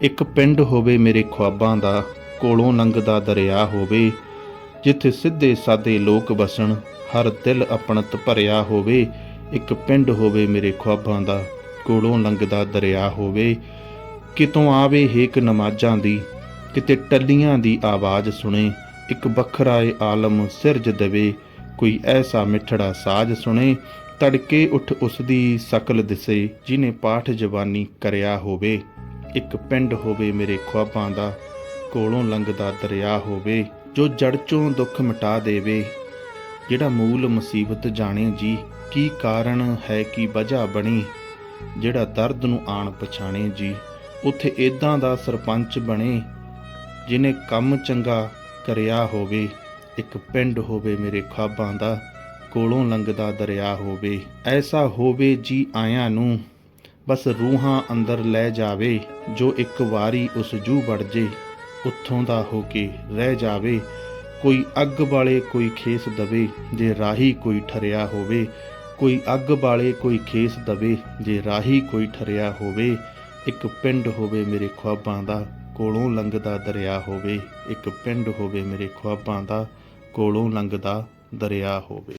ਇੱਕ ਪਿੰਡ ਹੋਵੇ ਮੇਰੇ ਖੁਆਬਾਂ ਦਾ, ਕੋਲੋਂ ਲੰਘਦਾ ਦਰਿਆ ਹੋਵੇ, ਜਿੱਥੇ ਸਿੱਧੇ ਸਾਦੇ ਲੋਕ ਵਸਣ, ਹਰ ਦਿਲ ਆਪਣਤ ਭਰਿਆ ਹੋਵੇ, ਇੱਕ ਪਿੰਡ ਹੋਵੇ ਮੇਰੇ ਖੁਆਬਾਂ ਦਾ, ਕੋਲੋਂ ਲੰਘਦਾ ਦਰਿਆ ਹੋਵੇ, ਕਿਤੋਂ ਆਵੇ ਹੇਕ ਨਮਾਜ਼ਾਂ ਦੀ, ਕਿਤੇ ਟੱਲੀਆਂ ਦੀ ਆਵਾਜ਼ ਸੁਣੇ, ਇੱਕ ਵੱਖਰਾ ਏ ਆਲਮ ਸਿਰਜ ਦੇਵੇ, ਕੋਈ ਐਸਾ ਮਿੱਠੜਾ ਸਾਜ ਸੁਣੇ, ਤੜਕੇ ਉੱਠ ਉਸ ਦੀ ਸ਼ਕਲ ਦਿਸੇ, ਜਿਨੇ ਪਾਠ ਜਵਾਨੀ ਕਰਿਆ ਹੋਵੇ। ਇੱਕ ਪਿੰਡ ਹੋਵੇ ਮੇਰੇ ਖੁਆਬਾਂ ਦਾ, ਕੋਲੋਂ ਲੰਘਦਾ ਦਰਿਆ ਹੋਵੇ, ਜੋ ਜੜ ਚੋਂ ਦੁੱਖ ਮਿਟਾ ਦੇਵੇ। ਜਿਹੜਾ ਮੂਲ ਮੁਸੀਬਤ ਜਾਣੇ ਜੀ, ਕੀ ਕਾਰਨ ਹੈ, ਕੀ ਵਜ੍ਹਾ ਬਣੀ? ਜਿਹੜਾ ਦਰਦ ਨੂੰ ਆਣ ਪਛਾਣੇ ਜੀ, ਉੱਥੇ ਇਦਾਂ ਦਾ ਸਰਪੰਚ ਬਣੇ, ਜਿਨੇ ਕੰਮ ਚੰਗਾ ਕਰਿਆ ਹੋਵੇ। ਇੱਕ ਪਿੰਡ ਹੋਵੇ ਮੇਰੇ ਖਾਬਾਂ ਦਾ, ਕੋਲੋਂ ਲੰਘਦਾ ਦਰਿਆ ਹੋਵੇ। ਐਸਾ ਹੋਵੇ ਜੀ ਆਇਆਂ ਨੂੰ। ਬਸ ਰੂਹਾਂ ਅੰਦਰ ਲੈ ਜਾਵੇ, ਜੋ ਇੱਕ ਵਾਰੀ ਉਸ ਜੂ ਵੜ ਜੇ, ਉੱਥੋਂ ਦਾ ਹੋ ਕੇ ਰਹਿ ਜਾਵੇ। ਕੋਈ ਅੱਗ ਵਾਲੇ ਕੋਈ ਖੇਸ ਦਵੇ, ਜੇ ਰਾਹੀ ਕੋਈ ਠਰਿਆ ਹੋਵੇ। ਕੋਈ ਅੱਗ ਵਾਲੇ ਕੋਈ ਖੇਸ ਦਵੇ, ਜੇ ਰਾਹੀ ਕੋਈ ਠਰਿਆ ਹੋਵੇ। ਇੱਕ ਪਿੰਡ ਹੋਵੇ ਮੇਰੇ ਖੁਆਬਾਂ ਦਾ, ਕੋਲੋਂ ਲੰਘਦਾ ਦਰਿਆ ਹੋਵੇ। ਇੱਕ ਪਿੰਡ ਹੋਵੇ ਮੇਰੇ ਖੁਆਬਾਂ ਦਾ, ਕੋਲੋਂ ਲੰਘਦਾ ਦਰਿਆ ਹੋਵੇ।